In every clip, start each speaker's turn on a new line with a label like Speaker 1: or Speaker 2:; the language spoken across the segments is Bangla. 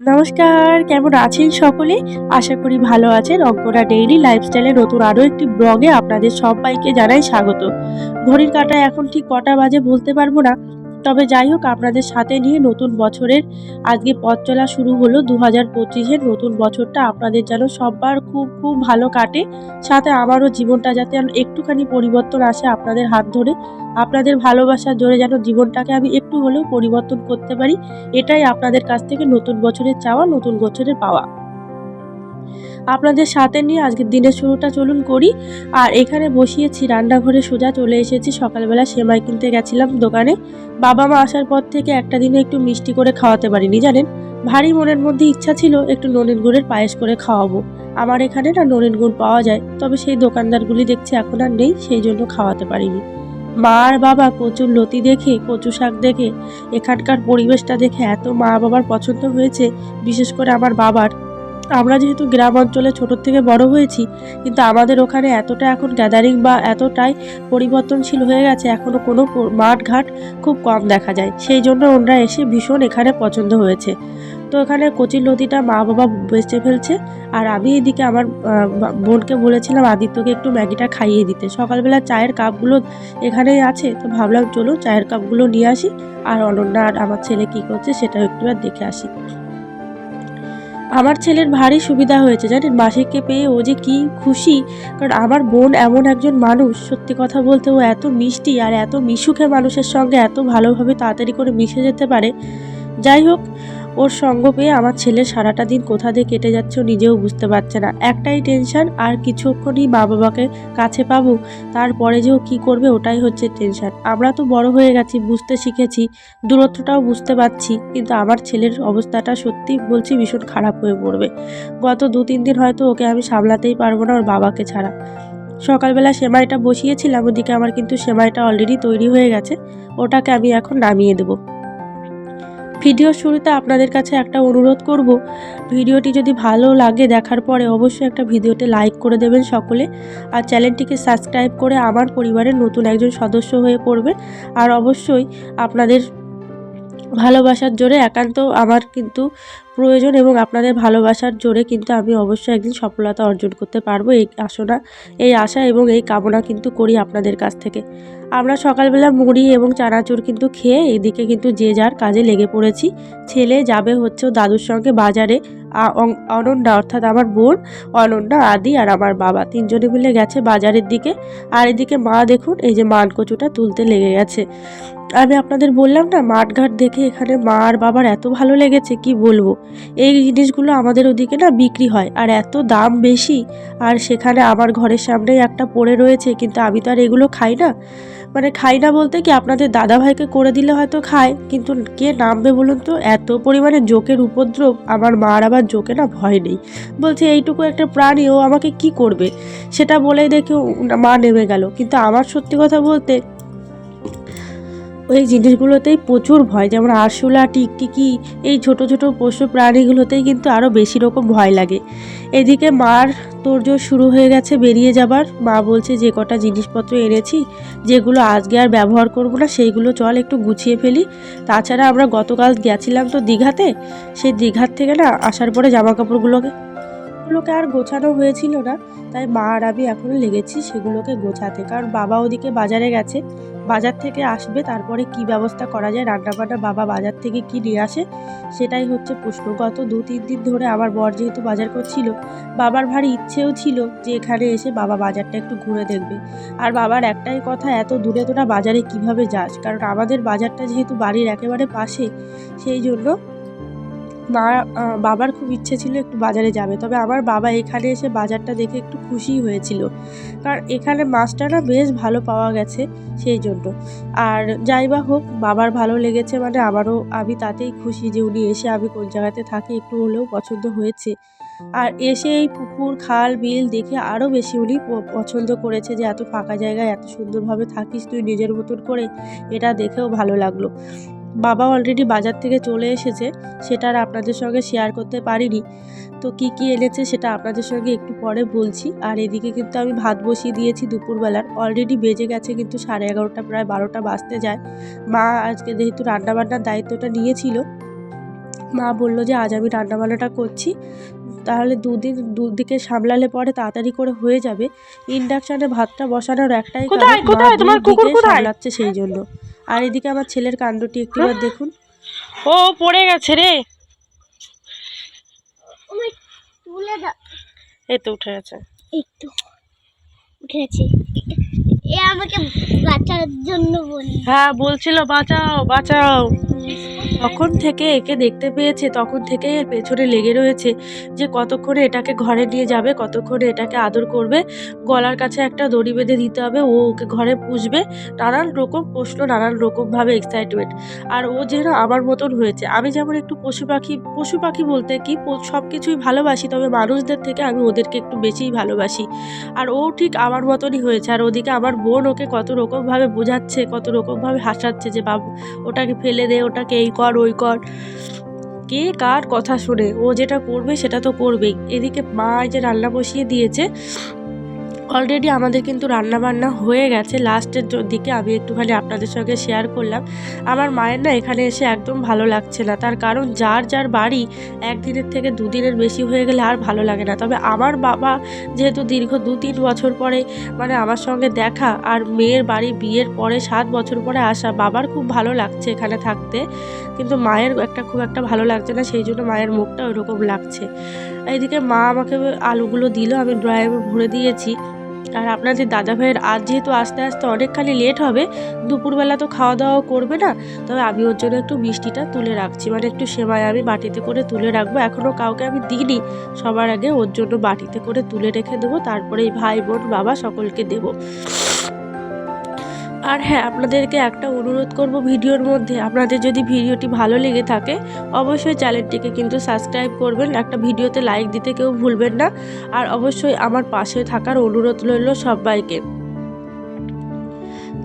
Speaker 1: নমস্কার, কেমন আছেন সকলে? আশা করি ভালো আছেন। অঙ্করা ডেইলি লাইফস্টাইলে নতুন আরও একটি ব্লগে আপনাদের সবাইকে জানাই স্বাগত। ঘড়ির কাটা এখন ঠিক কটা বাজে বলতে পারব না। তবে যাই হোক, আপনাদের সাথে নিয়ে নতুন বছরের আজকে পথ চলা শুরু হলো। দু হাজার পঁচিশের নতুন বছরটা আপনাদের যেন সবার খুব খুব ভালো কাটে। সাথে আমারও জীবনটা যাতে একটুখানি পরিবর্তন আসে আপনাদের হাত ধরে। আপনাদের ভালোবাসার জোরে যেন জীবনটাকে আমি একটু হলেও পরিবর্তন করতে পারি। এটাই আপনাদের কাছ থেকে নতুন বছরের চাওয়া, নতুন বছরের পাওয়া। আপনাদের সাথে নিয়ে আজকের দিনের শুরুটা চলুন করি। আর এখানে বসিয়েছি, রান্নাঘরে সোজা চলে এসেছি। সকালবেলা সেমাই কিনতে গেছিলাম দোকানে। বাবা মা আসার পর থেকে একটা দিনে একটু মিষ্টি করে খাওয়াতে পারিনি, জানেন? ভারী মনের মধ্যে ইচ্ছা ছিল একটু ননিন গুড়ের পায়েস করে খাওয়াবো। আমার এখানে না ননিন গুড় পাওয়া যায়, তবে সেই দোকানদারগুলি দেখছি এখন আর নেই, সেই জন্য খাওয়াতে পারিনি। মা আর বাবা কচুর লতি দেখে, কচু শাক দেখে, এখানকার পরিবেশটা দেখে এত মা বাবার পছন্দ হয়েছে, বিশেষ করে আমার বাবার। আমরা যেহেতু গ্রাম অঞ্চলে ছোটোর থেকে বড় হয়েছি, কিন্তু আমাদের ওখানে এতটা এখন গ্যাদারিং বা এতটাই পরিবর্তনশীল হয়ে গেছে এখনও কোনো প- মাঠ ঘাট খুব কম দেখা যায়। সেই জন্য ওনারা এসে ভীষণ এখানে পছন্দ হয়েছে। তো এখানে কচির নদীটা মা বাবা বেঁচে ফেলছে, আর আমি এদিকে আমার বোনকে বলেছিলাম, আদিত্যকে একটু ম্যাগিটা খাইয়ে দিতে। সকালবেলা চায়ের কাপগুলো এখানেই আছে, তো ভাবলাম চলো চায়ের কাপগুলো নিয়ে আসি, আর অনন্যা আর আমার ছেলে কী করছে সেটাও একটু দেখে আসি। আমার ছেলের ভারী সুবিধা হয়েছে, জানেন? মাসিককে পেয়ে ও যে কি খুশি। কারণ আমার বোন এমন একজন মানুষ, সত্যি কথা বলতে ও এত মিষ্টি আর এত মিশুখে মানুষের সঙ্গে এত ভালোভাবে তাড়াতাড়ি করে মিশে যেতে পারে। যাই হোক ওর সঙ্গ পেয়ে আমার ছেলে সারাটা দিন কোথা দিয়ে কেটে যাচ্ছে ও নিজেও বুঝতে পারছে না। একটাই টেনশন আর কিছুক্ষণই মা বাবাকে কাছে পাবো, তারপরে যে ও কী করবে ওটাই হচ্ছে টেনশন আমরা তো বড় হয়ে গেছি, বুঝতে শিখেছি, দূরত্বটাও বুঝতে পারছি, কিন্তু আমার ছেলের অবস্থাটা সত্যি বলছি ভীষণ খারাপ হয়ে পড়বে। গত দু তিন দিন হয়তো ওকে আমি সামলাতেই পারব না ওর বাবাকে ছাড়া। সকালবেলা সেমাইটা বসিয়েছিলাম, ওদিকে আমার কিন্তু সেমাইটা অলরেডি তৈরি হয়ে গেছে, ওটাকে আমি এখন নামিয়ে দেবো। ভিডিওর শুরুতে আপনাদের কাছে একটা অনুরোধ করব, ভিডিওটি যদি ভালো লাগে দেখার পরে অবশ্যই একটা ভিডিওতে লাইক করে দেবেন সকলে, আর চ্যানেলটিকে সাবস্ক্রাইব করে আমার পরিবারের নতুন একজন সদস্য হয়ে পড়বে আর অবশ্যই আপনাদের ভালোবাসার জোরে একান্ত আমার কিন্তু প্রয়োজন এবং আপনাদের ভালোবাসার জোরে কিন্তু আমি অবশ্যই একদিন সফলতা অর্জন করতে পারব। এই আসনা এই আশা এবং এই কামনা কিন্তু করি আপনাদের কাছ থেকে। আমরা সকালবেলা মুড়ি এবং চানাচুর কিন্তু খেয়ে এদিকে কিন্তু যে যার কাজে লেগে পড়েছি। ছেলে যাবে হচ্ছে দাদুর সঙ্গে বাজারে। অনন্যা অর্থাৎ আমার বোন, অনন্যা, আদি আর আমার বাবা তিনজনে মিলে গেছে বাজারের দিকে। আর এদিকে মা দেখুন, এই যে মান কচুটা তুলতে লেগে গেছে। আমি আপনাদের বললাম না, মাঠঘাট দেখে এখানে মা আর বাবার এত ভালো লেগেছে, কি বলব? এই জিনিসগুলো আমাদের ওদিকে না বিক্রি হয়, আর এত দাম বেশি। আর সেখানে আমার ঘরের সামনেই একটা পড়ে রয়েছে, কিন্তু আমি তো আর এগুলো খাই না। মানে খাই না বলতে কি আপনাদের দাদা ভাইকে করে দিলে হয়তো খায়, কিন্তু কে নামবে বলুন তো? এত পরিমাণে জোকের উপদ্রব, আমার মার আবার জোকে না ভয় নেই। বলছে, এইটুকু একটা প্রাণী, ও আমাকে কি করবে? সেটা বলেই দেখে মা নেমে গেল। কিন্তু আমার সত্যি কথা বলতে ওই জিনিসগুলোতেই প্রচুর ভয়, যেমন আরশোলা, টিকটিকি, এই ছোট ছোট পশু প্রাণীগুলোতেই কিন্তু আরও বেশি রকম ভয় লাগে। এদিকে মার তোড়জোড় শুরু হয়ে গেছে, বেরিয়ে যাবার। মা বলছে, যে কটা জিনিসপত্র এনেছি, যেগুলো আজকে আর ব্যবহার করব না, সেইগুলো চল একটু গুছিয়ে ফেলি। তাছাড়া আমরা গতকাল গেছিলাম তো দীঘাতে, সেই দীঘার থেকে না আসার পরে জামা কাপড়গুলোকে গুলোকে আর গোছানো হয়েছিল না। তাই মা আর আমি এখন লেগেছি সেগুলোকে গোছাতে। কারণ বাবা ওদিকে বাজারে গেছে। বাজার থেকে আসবে, তারপরে কি ব্যবস্থা করা যায়, রান্নাবান্না বাবা বাজার থেকে কি নিয়ে আসে, সেটাই হচ্ছে প্রশ্ন। গত দু তিন দিন ধরে আমার বর যেহেতু বাজার করছিল, বাবার ভারী ইচ্ছেও ছিল যে এখানে এসে বাবা বাজারটা একটু ঘুরে দেখবে। আর বাবার একটাই কথা, এত দূরে তোরা বাজারে কীভাবে যাস? কারণ আমাদের বাজারটা যেহেতু বাড়ির একেবারে পাশে, সেই জন্য মা বাবার খুব ইচ্ছে ছিল একটু বাজারে যাবে। তবে আমার বাবা এখানে এসে বাজারটা দেখে একটু খুশি হয়েছিল। কারণ এখানে মাছটা না বেশ ভালো পাওয়া গেছে সেই জন্য। আর যাই বা হোক, বাবার ভালো লেগেছে মানে আমারও, আমি তাতেই খুশি যে উনি এসে আমি কোন জায়গাতে থাকি একটু হলেও পছন্দ হয়েছে। আর এসে এই পুকুর, খাল, বিল দেখে আরও বেশি উনি পছন্দ করেছে যে এত ফাঁকা জায়গায় এত সুন্দরভাবে থাকিস তুই নিজের মতন করে। এটা দেখেও ভালো লাগল। বাবা অলরেডি বাজার থেকে চলে এসেছে সেটা আর আপনাদের সঙ্গে শেয়ার করতে পারিনি। তো কি কি এনেছে সেটা আপনাদের সঙ্গে একটু পরে বলছি। আর এদিকে কিন্তু আমি ভাত বসিয়ে দিয়েছি দুপুরবেলার। অলরেডি বেজে গেছে কিন্তু সাড়ে এগারোটা প্রায় বারোটা বাজতে যায়। মা আজকে যেহেতু রান্নাবান্নার দায়িত্বটা নিয়েছিল মা বলল যে আজ আমি রান্নাবান্নাটা করছি তাহলে দুদিন দুদিকে সামলালে পরে তাড়াতাড়ি করে হয়ে যাবে। ইন্ডাকশানে ভাতটা বসানোর একটাই কারণ? সামলাচ্ছে সেই জন্য। আর এদিকে আমার ছেলের কাণ্ডটি একটিবার দেখুন।
Speaker 2: ও পড়ে গেছে রে। এই তো উঠে গেছে।
Speaker 3: এই তো উঠেছি এ আমাকে বাঁচার জন্য বলি
Speaker 2: হ্যাঁ বলছিল বাঁচাও বাঁচাও।
Speaker 1: তখন থেকে একে দেখতে পেয়েছে, তখন থেকে এর পেছনে লেগে রয়েছে যে কতক্ষণে এটাকে ঘরে নিয়ে যাবে, কতক্ষণে এটাকে আদর করবে। গলার কাছে একটা দড়ি বেঁধে দিতে হবে, ও ওকে ঘরে পুষবে। নানান রকম প্রশ্ন, নানান রকমভাবে এক্সাইটমেন্ট আর ও যেন আমার মতন হয়েছে। আমি যেমন একটু পশু পাখি পশু পাখি বলতে কি সব কিছুই ভালোবাসি, তবে মানুষদের থেকে আমি ওদেরকে একটু বেশিই ভালোবাসি। আর ও ঠিক আমার মতনই হয়েছে। আর ওদিকে আমার বোন ওকে কত রকমভাবে বোঝাচ্ছে, কত রকমভাবে হাসাচ্ছে যে, বাবু, ওটাকে ফেলে দে, ওটাকে এই কর। ওই কর। কে কার কথা শুনে, ও যেটা করবে সেটা তো করবেই। এদিকে মা যে রান্না বসিয়ে দিয়েছে অলরেডি আমাদের কিন্তু রান্না বান্না হয়ে গেছে। লাস্টের দিকে আমি একটুখানি আপনাদের সঙ্গে শেয়ার করলাম। আমার মায়ের না এখানে এসে একদম ভালো লাগছে না। তার কারণ যার যার বাড়ি একদিনের থেকে দুদিনের বেশি হয়ে গেলে আর ভালো লাগে না। তবে আমার বাবা যেহেতু দীর্ঘ দু তিন বছর পরে মানে আমার সঙ্গে দেখা আর মেয়ের বাড়ি বিয়ের পরে সাত বছর পরে আসা, বাবার খুব ভালো লাগছে এখানে থাকতে। কিন্তু মায়ের একটা খুব একটা ভালো লাগছে না, সেই জন্য মায়ের মুখটা ওরকম লাগছে। এইদিকে মা আমাকে আলুগুলো দিল, আমি ড্রয়ারে ভরে দিয়েছি। আর আপনাদের দাদা ভাইয়ের আজ যেহেতু আস্তে আস্তে অনেকখানি লেট হবে, দুপুরবেলা তো খাওয়া দাওয়াও করবে না, তবে আমি ওর জন্য একটু মিষ্টিটা তুলে রাখছি। মানে একটু সেমাই আমি বাটিতে করে তুলে রাখব। এখনও কাউকে আমি দিইনি, সবার আগে ওর জন্য বাটিতে করে তুলে রেখে দেবো, তারপরে এই ভাই বোন বাবা সকলকে দেবো। আর হ্যাঁ আপনাদেরকে একটা অনুরোধ করব ভিডিওর মধ্যে। আপনাদের যদি ভিডিওটি ভালো লেগে থাকে, অবশ্যই চ্যানেলটিকে কিন্তু সাবস্ক্রাইব করবেন। একটা ভিডিওতে লাইক দিতে কেউ ভুলবেন না। আর অবশ্যই আমার পাশে থাকার অনুরোধ রইল সবাইকে।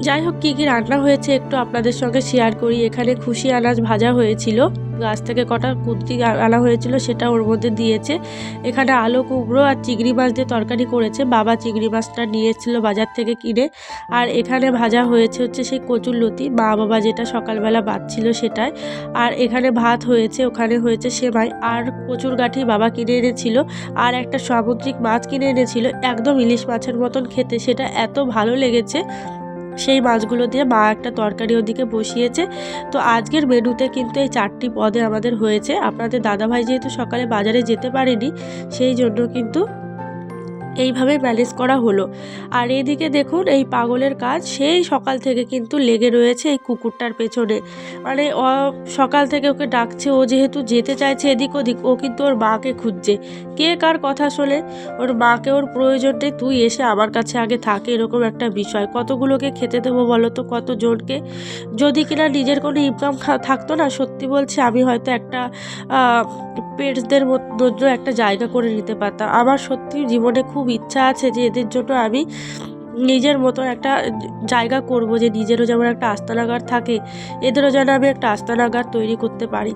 Speaker 1: যাই হোক, কী কী রান্না হয়েছে একটু আপনাদের সঙ্গে শেয়ার করি। এখানে খুশি আনাজ ভাজা হয়েছিল। গাছ থেকে কটা কুর্তি আনা হয়েছিল, সেটা ওর মধ্যে দিয়েছে। এখানে আলু, কুমড়ো আর চিংড়ি মাছ দিয়ে তরকারি করেছে। বাবা চিংড়ি মাছটা নিয়ে এসেছিল বাজার থেকে কিনে। আর এখানে ভাজা হয়েছে হচ্ছে সেই কচুর লতি। মা বাবা যেটা সকালবেলা বাঁচছিল সেটাই। আর এখানে ভাত হয়েছে, ওখানে হয়েছে সেমাই। আর কচুর গাঠি বাবা কিনে এনেছিল। আর একটা সামুদ্রিক মাছ কিনে এনেছিল। একদম ইলিশ মাছের মতন খেতে। সেটা এত ভালো লেগেছে। সেই মাছগুলো দিয়ে মা একটা তরকারি ওদিকে বসিয়েছে। তো আজকের মেনুতে কিন্তু এই চারটি পদে আমাদের হয়েছে। আপনাদের দাদাভাই যেহেতু সকালে বাজারে যেতে পারেনি, সেই জন্য কিন্তু এইভাবে ম্যানেজ করা হলো। আর এদিকে দেখুন, এই পাগলের কাজ সেই সকাল থেকে কিন্তু লেগে রয়েছে এই কুকুরটার পেছনে। মানে সকাল থেকে ওকে ডাকছে, ও যেহেতু যেতে চাইছে এদিক ওদিক, ও কিন্তু ওর মাকে খুঁজছে। কে কার কথা শোনে? ওর মাকে ওর প্রয়োজন নেই, তুই এসে আমার কাছে আগে থাকে, এরকম একটা বিষয়। কতগুলোকে খেতে দেবো বলো তো, কতজনকে? যদি কিনা নিজের কোনো ইনকাম থাকতো না, সত্যি বলছি আমি হয়তো একটা পেটসদের মধ্যে একটা জায়গা করে নিতে পারতাম। আমার সত্যি জীবনে খুব ইচ্ছা আছে যে এদের জন্য আমি নিজের মতো একটা জায়গা করব, যে নিজেরও যেমন একটা আস্তানাগার থাকে, এদেরও যেন আমি একটা আস্তানাগার তৈরি করতে পারি।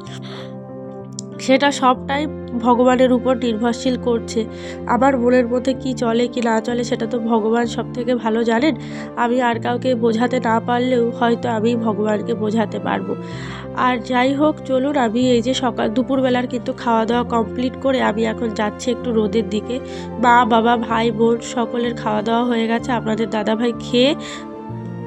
Speaker 1: সেটা সবটাই ভগবানের উপর নির্ভরশীল করছে। আমার মনের মধ্যে কি চলে, কি না চলে, সেটা তো ভগবান সব থেকে ভালো জানেন। আমি আর কাউকে বোঝাতে না পারলেও হয়তো আমি ভগবানকে বোঝাতে পারব। আর যাই হোক, চলুন, আমি এই যে সকাল, দুপুরবেলার কিন্তু খাওয়া দাওয়া কমপ্লিট করে আমি এখন যাচ্ছি একটু রোদের দিকে। মা, বাবা, ভাই, বোন সকলের খাওয়া দাওয়া হয়ে গেছে। আপনাদের দাদাভাই খেয়ে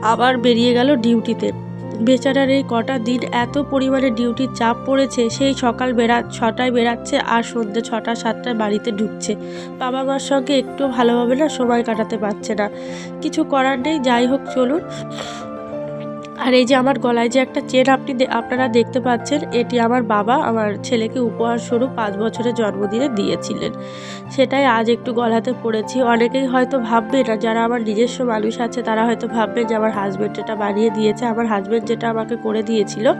Speaker 1: আবার বেরিয়ে গেল ডিউটিতে। বেচারার এই কটা দিন এত পরিমাণে ডিউটির চাপ পড়েছে, সেই সকাল বেড়া ছটায় বেড়াচ্ছে আর সন্ধ্যে ছটা, সাতটায় বাড়িতে ঢুকছে। বাবা মার সঙ্গে একটু ভালোভাবে না সময় কাটাতে পারছে না। কিছু করার নেই, যাই হোক, চলুন। আর এই যে আমার গলায় যে একটা চেন দে- আপনারা দেখতে পাচ্ছেন, এটি আমার বাবা আমার ছেলেকে উপহার স্বরূপ পাঁচ বছরের জন্মদিনে দিয়েছিলেন। সেটাই আজ একটু গলাতে পড়েছি। অনেকেই হয়তো ভাববে না, যারা আমার নিজস্ব মানুষ আছে, তারা হয়তো ভাববে যে আমার হাজব্যান্ড এটা বানিয়ে দিয়েছে, আমার হাজব্যান্ড যেটা আমাকে করে দিয়েছিল,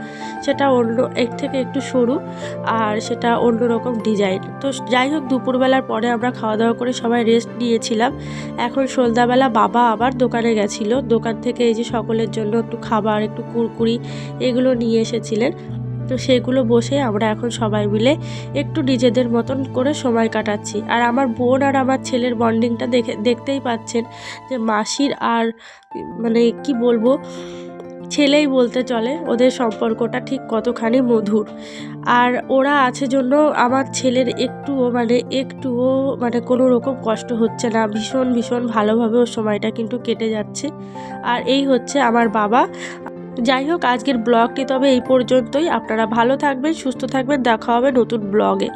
Speaker 1: সেটা অন্য এর থেকে একটু সরু আর সেটা অন্য রকম ডিজাইন তো যাই হোক, দুপুরবেলার পরে আমরা খাওয়া দাওয়া করে সবাই রেস্ট নিয়েছিলাম। এখন সন্ধ্যাবেলা বাবা আবার দোকানে গেছিল। দোকান থেকে এই যে সকলের জন্য একটু খাবার, একটু কুরকুরি, এগুলো নিয়ে এসেছিলেন। তো সেগুলো বসে আমরা এখন সবাই মিলে একটু নিজেদের মতন করে সময় কাটাচ্ছি। আর আমার বোন আর আমার ছেলের বন্ডিংটা দেখে, দেখতেই পাচ্ছেন যে মাসির আর মানে কি বলব, ছেলেই বলতে চলে, ওদের সম্পর্কটা ঠিক কতখানি মধুর। আর ওরা আছে জন্য আমার ছেলের একটুও মানে একটুও মানে কোনো রকম কষ্ট হচ্ছে না। ভীষণ ভীষণ ভালোভাবে ওর সময়টা কিন্তু কেটে যাচ্ছে। আর এই হচ্ছে আমার বাবা। যাই হোক, আজকের ব্লগটি তবে এই পর্যন্তই। আপনারা ভালো থাকবেন, সুস্থ থাকবেন। দেখা হবে নতুন ব্লগে।